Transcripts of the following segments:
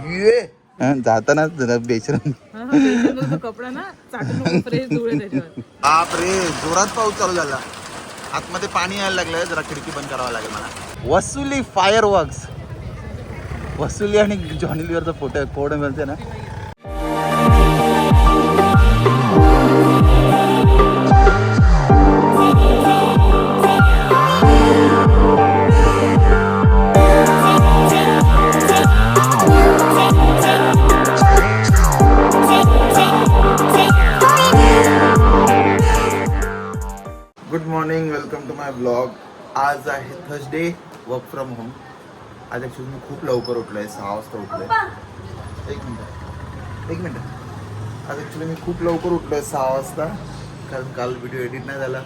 ये. जाताना जरा बेशरम. हा, हा, कपडा ना चाटून नको फ्रेश धुळे त्याच्यावर. बाप रे जोरात पाऊस चालू झाला. आतमध्ये पाणी यायला लागलं जरा खिडकी बंद करावं लागेल मला. वसुली फायर वर्क्स वसुली आणि जॉनी लिव्हरचा फोटो कोड मिळते ना. वेलकम टू माय ब्लॉग आज आहे थर्सडे वर्क फ्रॉम होम आज ॲक्च्युली मी खूप लवकर उठलो आहे सहा वाजता उठलो आहे एक मिनटं. एक मिनटं. आज ॲक्च्युली मी खूप लवकर उठलो आहे सहा वाजता. कारण काल व्हिडिओ एडिट नाही झाला.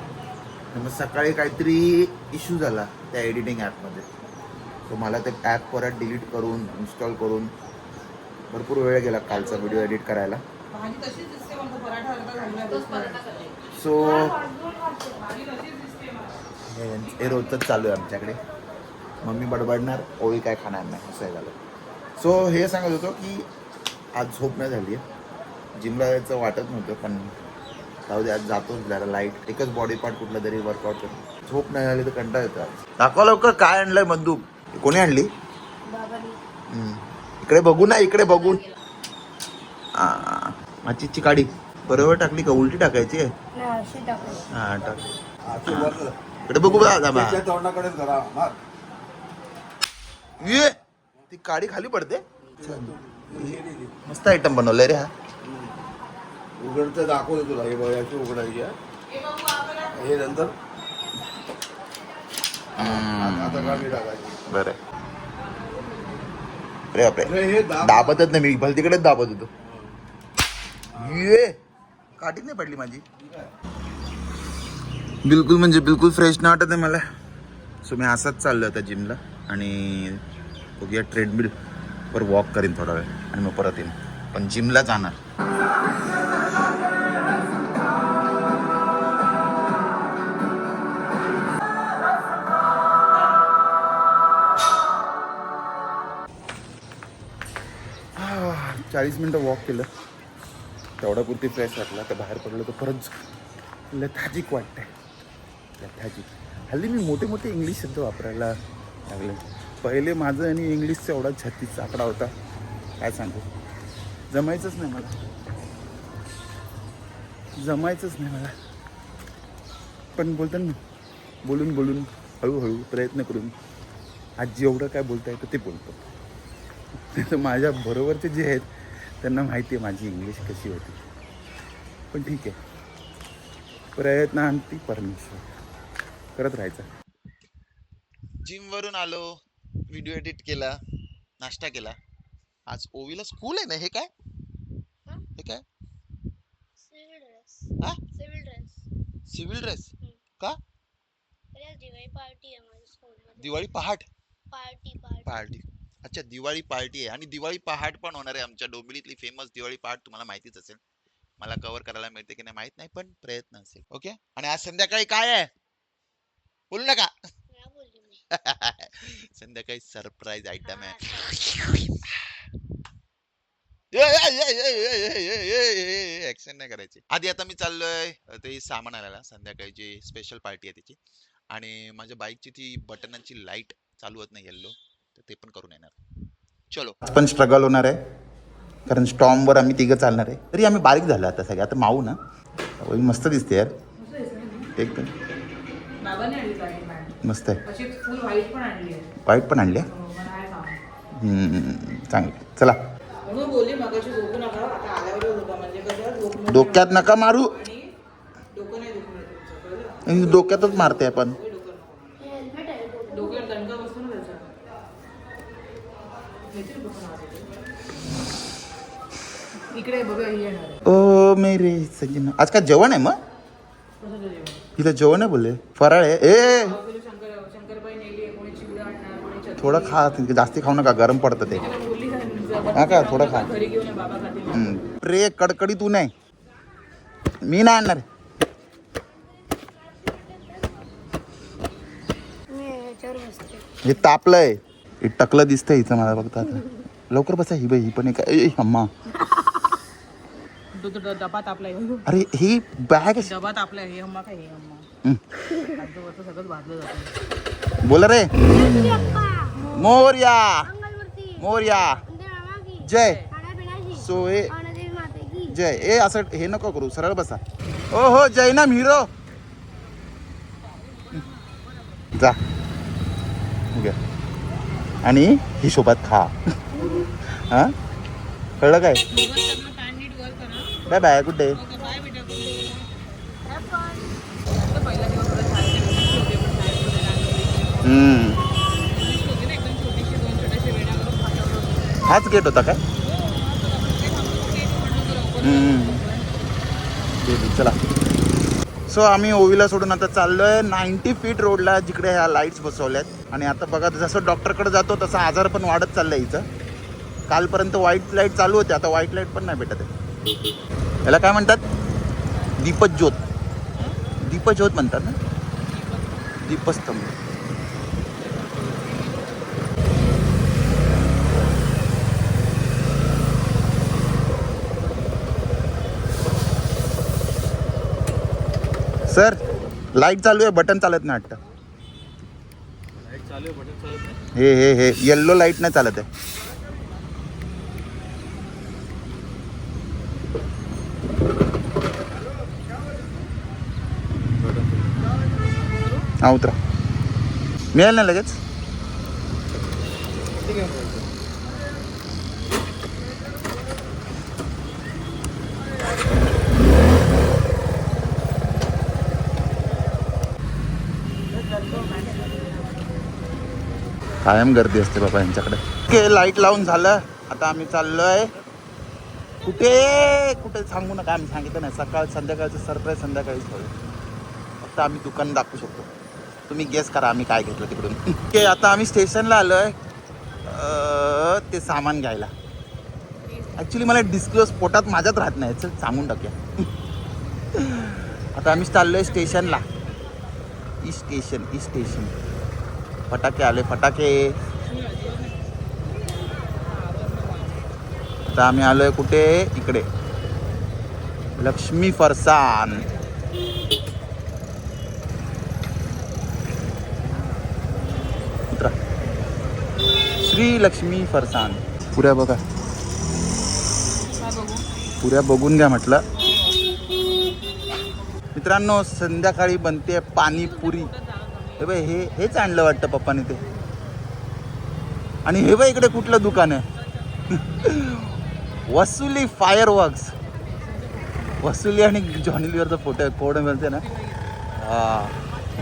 मग सकाळी काहीतरी इश्यू झाला त्या एडिटिंग ॲपमध्ये सो मला ते ॲप परत डिलीट करून इन्स्टॉल करून भरपूर वेळ गेला कालचा व्हिडिओ एडिट करायला. सो हे हे रोजच चालू आहे आमच्याकडे. मम्मी बडबडणार पोळी काय खाणार नाही असं झालं. सो हे सांगत होतो की आज झोप नाही झाली आहे. जिमला जायचं वाटत नव्हतं पण जाऊ दे आज जातोच जरा लाइट एकच बॉडी पार्ट कुठला तरी वर्कआउट करतो झोप नाही झाली तर कंटाळ येतो आज. दाखवा लवकर काय आणलंय बंदूक कोणी आणली. इकडे बघू ना इकडे बघून आ, माचीची काडी. बरोबर टाकली का? उलटी टाकायची आहे? हा टाक. इकडे बघू बा दाबा. तोंडाकडेच करा मार. ये ती काडी खाली पडते. मस्त आयटम बनवलंय रे हा. उघडतं दाखवतो तुला. हे बघ याची उघडायची आहे. हे नंतर. आता काढली टाकायची. बरं. अरे बापरे. अरे हे दाब दाबतच नाही मी भल तिकडेच दाबत होतो. ये. काठी नाही पडली माझी. बिलकुल म्हणजे बिलकुल फ्रेश नाही वाटत आहे मला. सो मी असाच चाललो आता जिमला आणि बघूया ट्रेडमिल वर वॉक करीन थोडा वेळ आणि मग परत येईन. पण जिमला जाणार. चाळीस मिनटं वॉक केलं. तेवढ्यापुरती फ्रेश वाटला. तर बाहेर पडलं तर परत लथाजिक वाटतंय. लथाजिक हल्ली मी मोठे मोठे इंग्लिश शब्द वापरायला लागले पहिले माझं आणि इंग्लिशचा एवढा छत्तीस आकडा होता. काय सांगू? जमायचंच नाही मला. जमायचंच नाही मला. पण बोलताना बोलून बोलून हळूहळू प्रयत्न करून आज जेवढं काय बोलता येतं ते बोलतो. तर माझ्या बरोबरचे जे आहेत त्यांना माहिती आहे माझी इंग्लिश कशी होती. पण ठीक आहे. प्रयत्नांती परमेश्वर. करत राहायचं. जिम वरून आलो व्हिडिओ एडिट केला नाश्ता केला. आज ओवीला स्कूल आहे ना हे काय? हे? काय? सिव्हिल ड्रेस हा? सिव्हिल ड्रेस सिव्हिल ड्रेस का? दिवाळी पार्टी आहे दिवाळी पहाट? पार्टी पार्टी पार्टी अच्छा दिवाळी पार्टी आहे. आणि दिवाळी पहाट पण होणार आहे आमच्या डोंबिवलीतली फेमस दिवाळी पहाट तुम्हाला माहितीच असेल. मला कव्हर करायला मिळते की नाही माहीत नाही पण प्रयत्न असेल. ओके आणि आज संध्याकाळी काय आहे? बोलू नका संध्याकाळी सरप्राईज आयटम हा, आहे ऍक्शन नाही करायची आधी आता मी चाललोय ते सामान आणायला संध्याकाळी जी स्पेशल पार्टी आहे त्याची आणि माझ्या बाईकची ती बटनांची लाइट चालू होत नाही येल्लो तर ते पण करून येणार चलो पण स्ट्रगल होणार आहे कारण स्टॉम वर आम्ही तिघं चालणार आहे तरी आम्ही बारीक झालो आता सगळे आता माऊ ना मस्त दिसते यार एकदम बाबाने आणली गाडी पॅन्ट मस्त आहे. वाईट पण आणले हो, चांगले. चला. म्हणून बोलली मगाशी झोपू नका. आता आल्यावर झोपा. म्हणजे मोठी डोक्यात नका मारू. डोक्यातच मारते आपण. ओ मेरे सज्जन आज काय जेवण आहे मग? जेवण? हिला जेवण आहे बोलले. फराळ आहे. ए आपल्याला शंकर शंकरबाई नेली आहे कोणी चिवडा आणणार कोणी चटणी थोडं खा जास्ती खाऊ नका गरम पडतं ते. हा का? थोडं खा. घरी घेऊन ये, बाबा खातील हम्म. प्रे कडकडी तू नाही. मी नाही आणणार. मी याच्यावर बसते. हे तापलंय. हे टकलं दिसतंय हिचं मला बघता आता. लवकर बसा ही बाई ही पण एक ए, अम्मा. डबा तापलाय. हो. अरे ही बॅग डबा तापलाय. हे अम्मा काय हे अम्मा? हं. खाद्य वरचं सगळंच भाजलं जातं. बोला रे. मोर्या. मोर्या. जय. सो की जय. ए असं हे नको करू. सरळ बसा. ओ हो जैनम हिरो. जा. आणि हिशोबात खा. हा? कळलं काय? बाय बाय गुड डे हम्म. हाच गेट होता काय ठीक आहे, चला. सो आम्ही ओवीला सोडून आता चाललोय नाईन्टी फीट रोडला जिकडे ह्या लाईट्स बसवल्यात. आणि आता बघा जसं डॉक्टरकडे जातो तसा आजार पण वाढत चाललाय हिचं कालपर्यंत व्हाईट लाइट चालू होते आता व्हाईट लाइट पण नाही भेटत आहे. याला काय म्हणतात? दीपज्योत. दीपज्योत म्हणतात ना? दीपस्तंभ. सर लाइट चालू आहे बटन चालत नाही वाटतं. हे हे हे येल्लो लाइट नाही चालत आहे. हा उतरा. मिळेल ना लगेच? कायम गर्दी असते बाबा यांच्याकडे. ओके लाइट लावून झालं. आता आम्ही चाललोय. कुठे? कुठे सांगू नका आम्ही सांगितलं नाही. सकाळ संध्याकाळचं सरप्राईज संध्याकाळीच होईल. फक्त आम्ही दुकान दाखवू शकतो. तुम्ही गेस करा आम्ही काय घेतलं तिकडून. ओके आता आम्ही स्टेशनला आलोय. आहे ते सामान घ्यायला. ॲक्च्युली मला डिस्क्लोज पोटात माझ्यात राहत नाही. चल सांगून टाकूया. आता आम्ही चाललोय स्टेशनला ई स्टेशन ई स्टेशन फटाके आले फटाके. आता आम्ही आलोय कुठे? इकडे. लक्ष्मी फरसान. श्री लक्ष्मी फरसान. पुऱ्या बघा. पुऱ्या बघून घ्या म्हटलं. मित्रांनो संध्याकाळी बनते पाणीपुरी. हे बाई हे हेच आणलं वाटतं पप्पाने ते. आणि हे बाई इकडे कुठलं दुकान आहे? वसुली फायर वर्क्स वसुली आणि जॉनी लिव्हरचा फोटो आहे कोड मिळते ना? हा.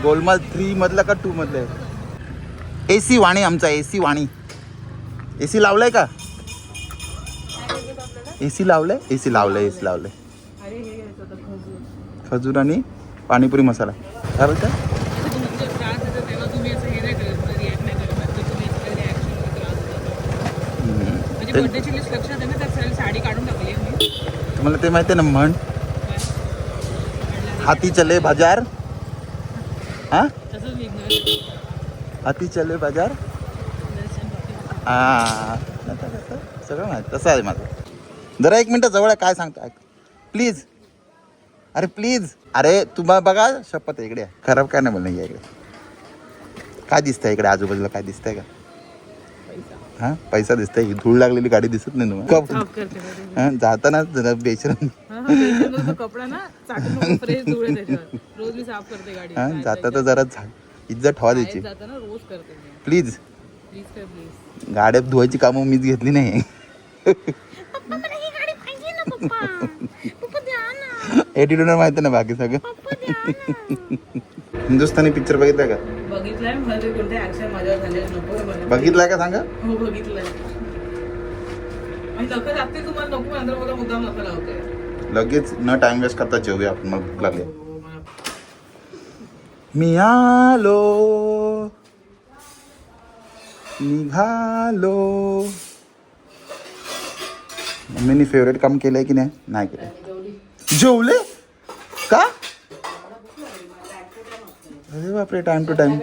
गोलमाल थ्री मधला का टू मधला आहे? ए सी वाणी आमचा ए सी वाणी. ए सी लावलाय का? ए सी लावलंय? ए सी लावलंय ए सी लावलंय. खजूर. आणि पाणीपुरी मसाला. काय बोलता असं तुमचं त्रास येतो तेव्हा तुम्ही असं हे नाही करत रिॲक्ट नाही करत बाकी तुम्ही रिॲक्शन त्रास होतो हम्म. म्हणजे ते- बर्थडेची लिस्ट लक्षात आहे ना त्यात सगळी साडी काढून टाकली आहे मी. तुम्हाला ते माहिती आहे ना म्हण. हाती चले बाजार. हा? तसंच निघणार हाती चले बाजार. हा आता कसं? सगळं माहिती तसं आहे माझं. जरा एक मिनटं जवळ आहे काय सांगतो ऐक. प्लीज. अरे प्लीज. अरे तुम्हाला बघा शपथ आहे. इकडे. खराब काय नाही बोलणं या इकडे. काय दिसतंय इकडे आजूबाजूला काय दिसतंय का? हा पैसा दिसतंय. ही धूळ लागलेली गाडी दिसत नाही तुम्हाला? कप-? हा, जाताना जरा बेचरम हा, हा, बेसिनवर तो कपडा ना चाटून फ्रेश धुळे त्याच्यावर. रोज मी साफ करते गाडी. हा बाहेर जाता तर जरा झा इज्जत ठेवा द्यायची जाताना रोज करते मी. प्लीज प्लीज कर प्लीज गाड्या धुवायची कामं मीच घेतली नाही. पप्पा मला ही गाडी पाहिजे ना पप्पा. पप्पा द्या ना. एटिट्यूड माहिती ना बाकी सगळं. पप्पा द्या ना. हिंदुस्थानी पिक्चर बघितलाय का? बघितलंय. मला ते कोणते ऍक्शन माझ्यावर झाले नको आहे मला. बघितलाय का सांगा? हो बघितलंय. आणि नका लागते तुम्हाला नको नंतर मला मुद्दाम नका लावते. लगेच न टाइम वेस्ट करता जेवूया आपण मग भूक लागली. हो, मला मी आलो. निघालो. मम्मीने फेवरेट काम केलंय की नाही? नाही केलं जेवले? का? अरे बापरे टाइम टू टाइम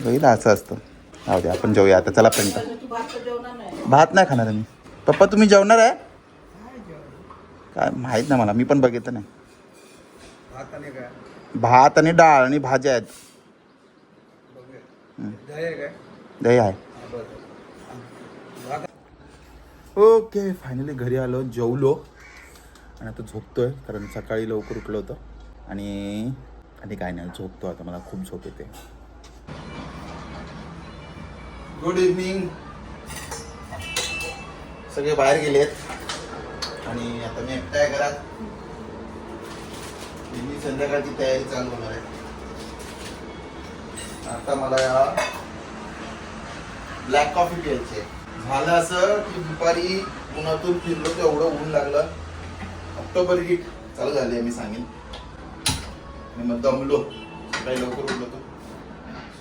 बघितलं असं असतं. जाऊ दे आपण जेवूया. आता चला फ्रेंड भात नाही. खाणार मी. पप्पा तुम्ही जेवणार आहे? काय माहीत नाही मला. मी पण बघितलं नाही. भात आणि डाळ आणि भाज्या आहेत. हं. दही आहे ओके फायनली घरी आलो जेवलो. आणि आता झोपतोय कारण सकाळी लवकर उठलो होतं. आणि आणि काय नाही झोपतो. आता मला खूप झोप येते. गुड इव्हनिंग सगळे बाहेर गेलेत. आणि आता मी एकटा आहे घरात. मी संध्याकाळची तयारी चालू होणार आहे. आता मला या ब्लॅक कॉफी प्यायची झालं असं की दुपारी उन्हातून फिरलो तेवढं ऊन लागलं. ऑक्टोबर हीट चालू झाली आहे मी सांगेन. आणि मग दमलो. सकाळी लवकर उठलो तो.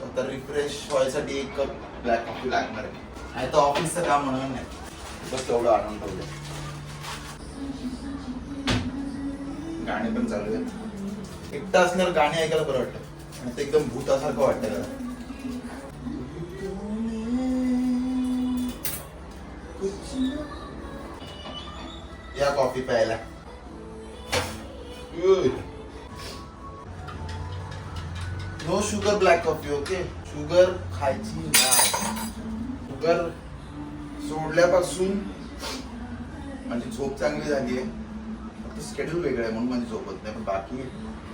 आता रिफ्रेश व्हायसाठी एक कप ब्लॅक कॉफी लागणार आहे. नाही तर ऑफिसचं काम म्हणून नाही. बस तेवढं आणून ठेवलं गाणे पण चालू आहेत. एकटा असल्यावर गाणे ऐकायला बरं वाटतं. आणि ते एकदम भूतासारखं वाटतं जरा या कॉफी प्यायला. No sugar black coffee okay sugar खायची नाही शुगर सोडल्यापासून माझी झोप चांगली झाली आहे फक्त स्केड्यूल वेगळं आहे म्हणून माझी झोप होत नाही. पण बाकी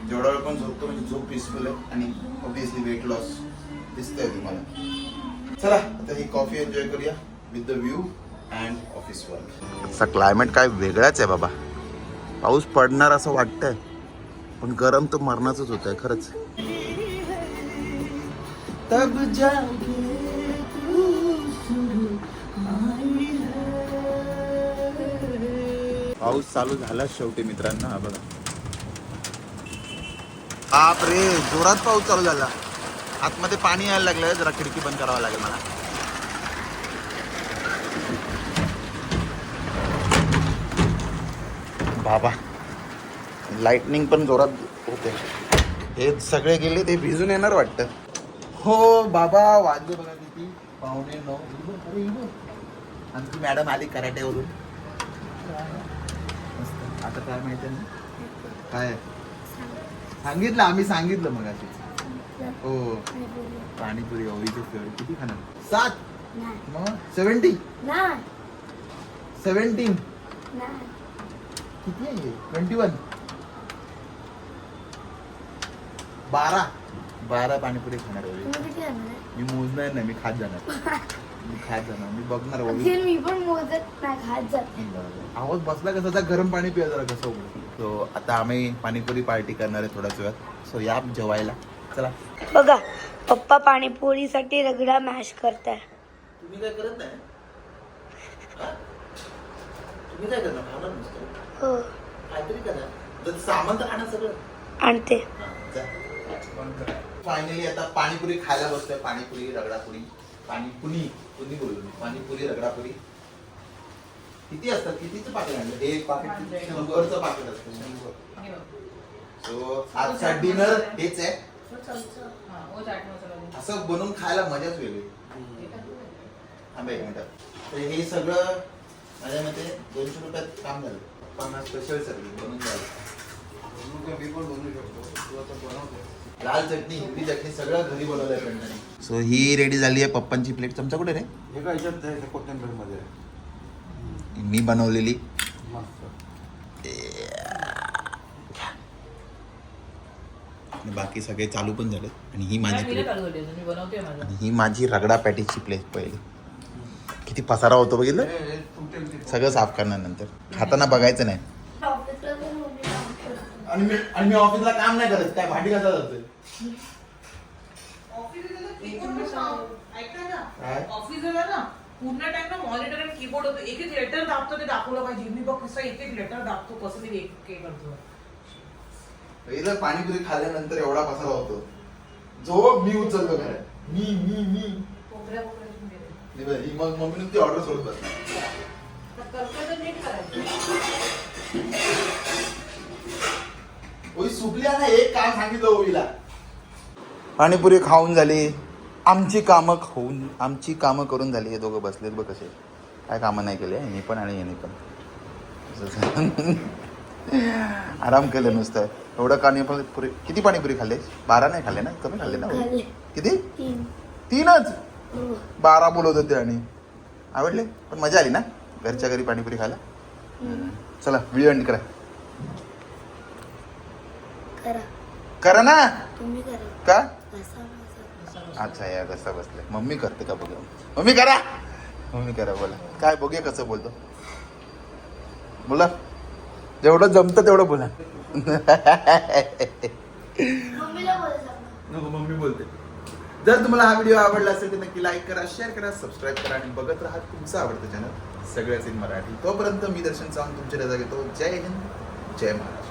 जेवढा वेळ पण झोपतो म्हणजे झोप पीसफुल आहे आणि ऑब्विसली वेट लॉस दिसतंय तुम्हाला. चला आता ही कॉफी एन्जॉय करूया with the view and office work climate काय वेगळाच आहे बाबा. पाऊस पडणार असं वाटतंय पण गरम तर मरणाचंच होत आहे खरंच. तब तू आई है. पाऊस चालू झाला शेवटी मित्रांनो हा बघा. बाप रे जोरात पाऊस चालू झाला. आतमध्ये पाणी यायला लागलंय जरा खिडकी बंद करावं लागेल मला. बाबा लाइटनिंग पण जोरात होते. हे सगळे गेले ते भिजून येणार वाटतं. हो बाबा वाजले बघा किती. पाहुणे नऊ. अरे. आमची मॅडम आली कराटेवरून. मस्त. आता काय माहिती आहे ना? काय? सांगितलं आम्ही सांगितलं मग हो. पाणीपुरी ओळीचे फेवरेट किती खाणार? सात. मग? सेवन्टी सेवन्टीन किती आहे ट्वेंटी वन बारा. बारा पाणीपुरी खाणार ओळी मी मोजणार नाही मी खात जाणार. मी खात जाणार मी बघणार ओळी मी पण मोजत नाही खात जात आवाज बसला कसा? आता गरम पाणी पिया जरा कसं उघड सो आता आम्ही पाणीपुरी पार्टी करणार आहे थोड्याच वेळात. सो या जेवायला. चला. बघा पप्पा पाणीपुरीसाठी रगडा मॅश करताय. तुम्ही काय करत नाही? हा? तुम्ही काय खाणार नुसतं? हो. काहीतरी करा. जर सामान तर आणा सगळं. आणते. फायनली आता पाणीपुरी खायला बसतोय पाणीपुरी रगडापुरी. पाणीपुरी पुरी बोललो मी? पाणीपुरी रगडापुरी. किती असतात? कितीचं पाकिट आणलं? एक पाकिट शंभरचं पाकिट असतं. शंभर. हे बघ. सो आजचा डिनर हेच आहे. हा, दे. असं बनवून खायला मजाच वेगळी. थांबा एक मिनिट. तर हे सगळं माझ्या मते दोनशे रुपयात काम झालं. पन्नास स्पेशल सर्विस बनवून झालं. बनवू का? मी पण बनवू शकतो. लाल चटणी हिरवी चटणी सगळं घरी बनवलंय सो ही रेडी झाली आहे पप्पांची प्लेट चमचा कुठे रे? हे काय याच्यात आहे. मी बनवलेली. बाकी सगळे चालू पण झाले आणि ही माझी प्लेट ही माझी रगडा पॅटीची प्लेट पहिली. किती पसारा होतो बघितलं. सगळं साफ करणार नंतर खाताना बघायचं नाही. आणि मी आणि मी ऑफिसला काम नाही करत काय भांडी कसा जातोय. ऐका ना काय? ऑफिसला ना पूर्ण टाइम ना मॉनिटर आणि कीबोर्ड होतं. एक एक लेटर दाबतो ते दाखवलं पाहिजे. मी बघ कसं एक एक लेटर दाबतो कसं ते एक एक करतो. पहिलं पाणीपुरी खाल्ल्यानंतर एवढा पसारा होतो. जो मी उचलतो घरात मी मी मी. कोपऱ्या कोपऱ्यातून गेले. नाही बरं, ही मग मम्मीने ती ऑर्डर सोडत तर करतो तर नीट करायचं. एक काम सांगितलं ओवीला पाणीपुरी खाऊन झाली. आमची कामं होऊन आमची कामं करून झाली. हे दोघं बसलेत बघ कसे. काय कामं नाही केले. यांनी पण आणि यांनी पण. आराम केलं नुसतं. एवढं पाणीपुरी पुरी किती पाणीपुरी खाल्ले? बारा नाही खाल्ले ना? कमी खाल्ले ना खाल्ले. किती? तीन. तीनच? हो. बारा बोलत होते आणि. आवडले? पण मजा आली ना? घरच्या घरी पाणीपुरी खायला? चला व्हिडिओ एंड करा करा. करा ना. तुम्ही करा. का? अच्छा या कसं बसले. मम्मी करते का बघूया मम्मी करा. मम्मी करा बोला. काय बघूया कसं बोलतो. बोला. जेवढं जमतं तेवढं बोला. मम्मीला बोलायचं नको मम्मी बोलते. जर तुम्हाला हा व्हिडिओ आवडला असेल तर नक्की लाईक करा शेअर करा सबस्क्राईब करा आणि बघत राहा तुमचं आवडतं चॅनल सगळ्याच इन मराठी. तोपर्यंत मी दर्शन सावंत तुमची रजा घेतो. जय हिंद जय महाराष्ट्र.